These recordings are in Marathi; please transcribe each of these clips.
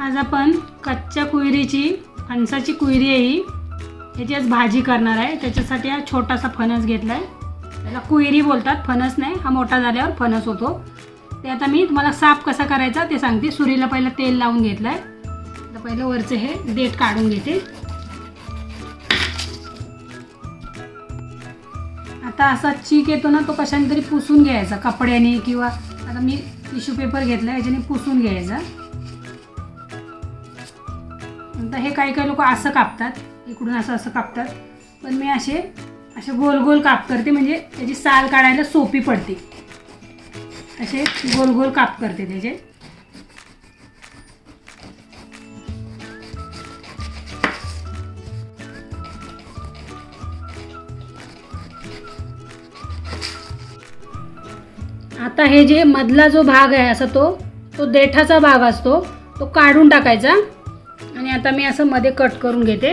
आज आपण कच्च्या कुयरीची फणसाची कुयरी आहे ही. याची आज भाजी करणार आहे. त्याच्यासाठी हा छोटासा फणस घेतला आहे त्याला कुयरी बोलतात. फणस नाही हा मोठा झाल्यावर फणस होतो. ते आता मी तुम्हाला साफ कसा करायचा ते सांगते. सुरीला पहिलं तेल लावून घेतलं आहे आता पहिलं वरचं हे देठ काढून घेते. आता असा चीक येतो ना तो कशाने तरी पुसून घ्यायचा कपड्याने किंवा आता मी टिश्यू पेपर घेतला याच्याने पुसून घ्यायचा. आता हे काही काही लोक असं कापतात इकडून असं असं कापतात. पण मी असे असे गोल गोल काप करते म्हणजे त्याची साल काढायला सोपी पडते. असे गोल गोल काप करते त्याचे. आता हे जे मधला जो भाग आहे असा तो तो देठाचा भाग असतो तो काढून टाकायचा. आता मी असं मध्ये कट करून घेते.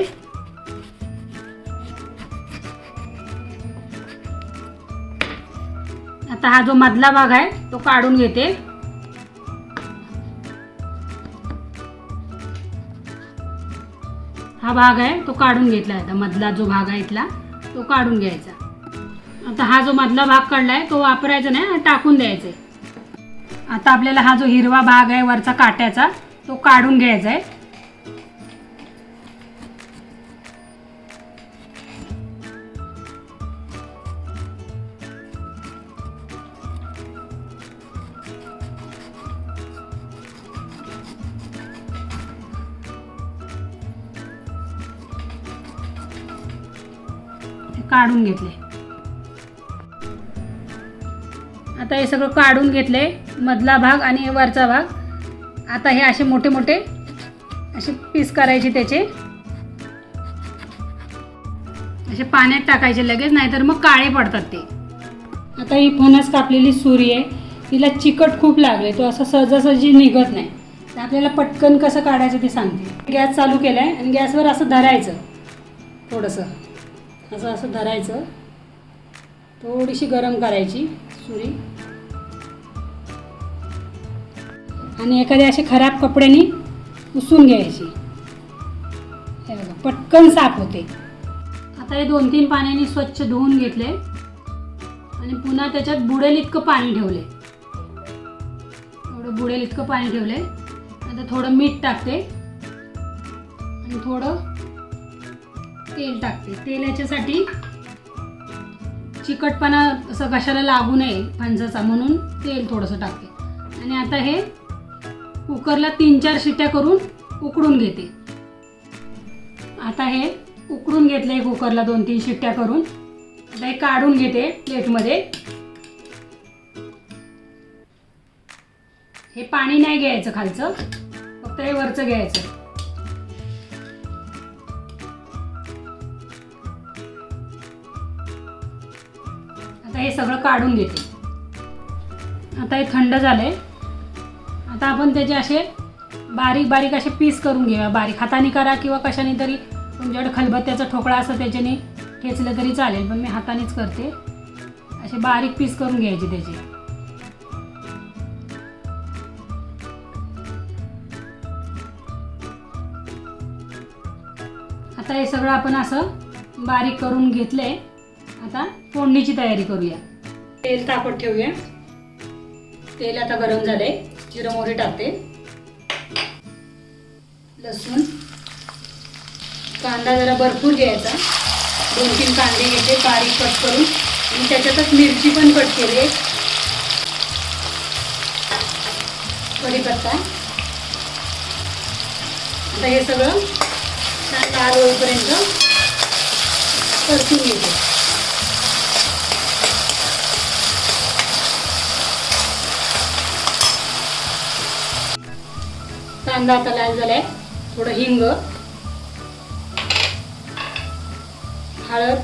आता हा जो मधला भाग आहे तो काढून घेते. हा भाग आहे तो काढून घेतला आता मधला जो भाग आहे इथला तो काढून घ्यायचा. आता हा जो मधला भाग काढलाय तो वापरायचा नाही टाकून द्यायचा आहे. आता आपल्याला हा जो हिरवा भाग आहे वरचा काट्याचा तो काढून घ्यायचा आहे. काढून घेतले. आता हे सगळं काढून घेतले मधला भाग आणि वरचा भाग. आता हे असे मोठे मोठे असे पीस करायचे त्याचे. असे पाण्यात टाकायचे लगेच नाहीतर मग काळे पडतात ते. आता ही फणस कापलेली सुरी आहे. तिला चिकट खूप लागले तो असं सहजासहजी निघत नाही. तर आपल्याला पटकन कसं काढायचं ते सांगते. गॅस चालू केला आहे आणि गॅसवर असं धरायचं थोडंसं. असं असं धरायचं. थोडीशी गरम करायची सुरी. आणि एखाद्या असे खराब कपड्याने पुसून घ्यायची. हे बघा पटकन साफ होते. आता हे दोन तीन पाण्याने स्वच्छ धुवून घेतले. आणि पुन्हा त्याच्यात बुडेल इतकं पाणी ठेवले. थोडं बुडेल इतकं पाणी ठेवले. आता थोडं मीठ टाकते. आणि थोडं तेल टाकते. तेल याच्यासाठी चिकटपणा असं कशाला लागू नये फणसाचा म्हणून तेल थोडंसं टाकते. आणि आता हे कुकरला तीन चार शिट्ट्या करून उकडून घेते. आता हे उकडून घेतलं आहे कुकरला दोन तीन शिट्ट्या करून. आता हे काढून घेते प्लेटमध्ये. हे पाणी नाही घ्यायचं खालचं. फक्त हे वरचं घ्यायचं. आता हे सगळं काढून घेते. आता हे थंड झालंय. आता आपण त्याचे असे बारीक बारीक असे पीस करून घेऊया. बारीक हाताने करा किंवा कशाने तरी तुमच्याकडे खलबत्त्याचा ठोकळा असं त्याच्याने ठेचलं तरी चालेल पण मी हातानेच करते. असे बारीक पीस करून घ्यायचे त्याचे. आता हे सगळं आपण असं बारीक करून घेतलं आहे आता फोडणीची तयारी करूया. तेल तापत ठेवूया. तेल आता गरम झालंय. जिरं मोहरी टाकते. लसूण. कांदा जरा भरपूर घ्यायचा. दोन तीन कांदे घ्यायचे बारीक कट करून. आणि त्याच्यातच मिरची पण कट केली कढीपत्ता. आता हे सगळं छान लाल होईपर्यंत परतून घेते. कांदा आता लाल झालाय. थोडं हिंग. हळद.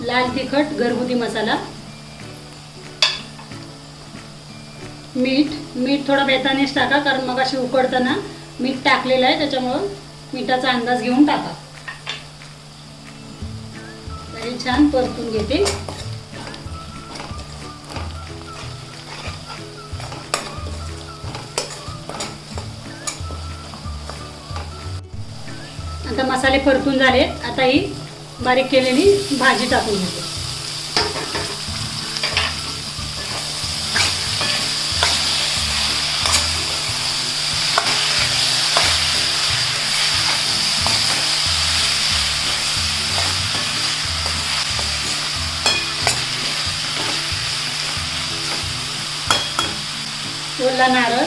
लाल तिखट घरगुती मसाला. मीठ. मीठ थोडं बेतानेच टाका कारण मग अशी उकडताना मीठ टाकलेलं आहे त्याच्यामुळं मिठाचा अंदाज घेऊन टाका. हे छान परतून घेते. आता मसाले परतून झाले. आता ही बारीक केलेली भाजी टाकून घेते. ओला नारळ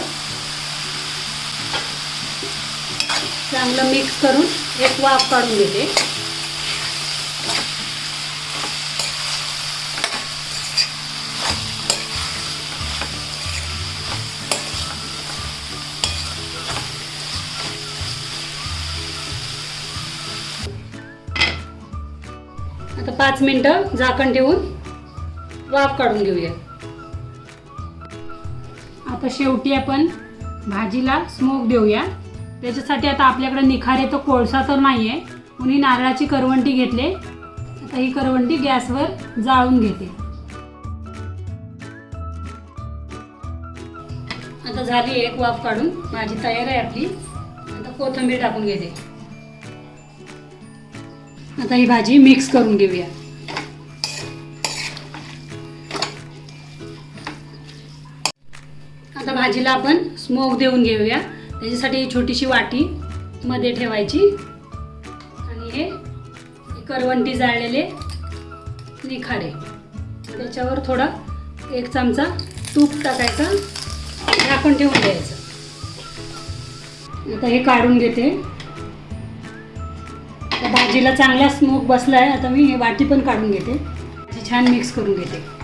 चांगलं मिक्स करून एक वाफ काढून घेते. आता पाच मिनटं झाकण ठेवून वाफ काढून घेऊया. आता शेवटी आपण भाजीला स्मोक देऊया. त्याच्यासाठी आता आपल्याकडे निखारे तर कोळसा तर नाही आहे कुणी नारळाची करवंटी घेतले. आता ही करवंटी गॅसवर जाळून घेते. आता झाली एक वाफ काढून माझी तयार आहे आपली. आता कोथिंबीर टाकून घेते. आता ही भाजी मिक्स करून घेऊया. आता भाजीला आपण स्मोक देऊन घेऊया. त्याच्यासाठी छोटीशी वाटी मध्ये ठेवायची. आणि हे करवंटी जाळलेले निखारे त्याच्यावर थोडा एक चमचा तूप टाकायचा. झाकण ठेवून द्यायचं. आता हे काढून घेते. भाजीला चांगला स्मोक बसला आहे आता मी हे वाटी पण काढून घेते. छान मिक्स करून घेते.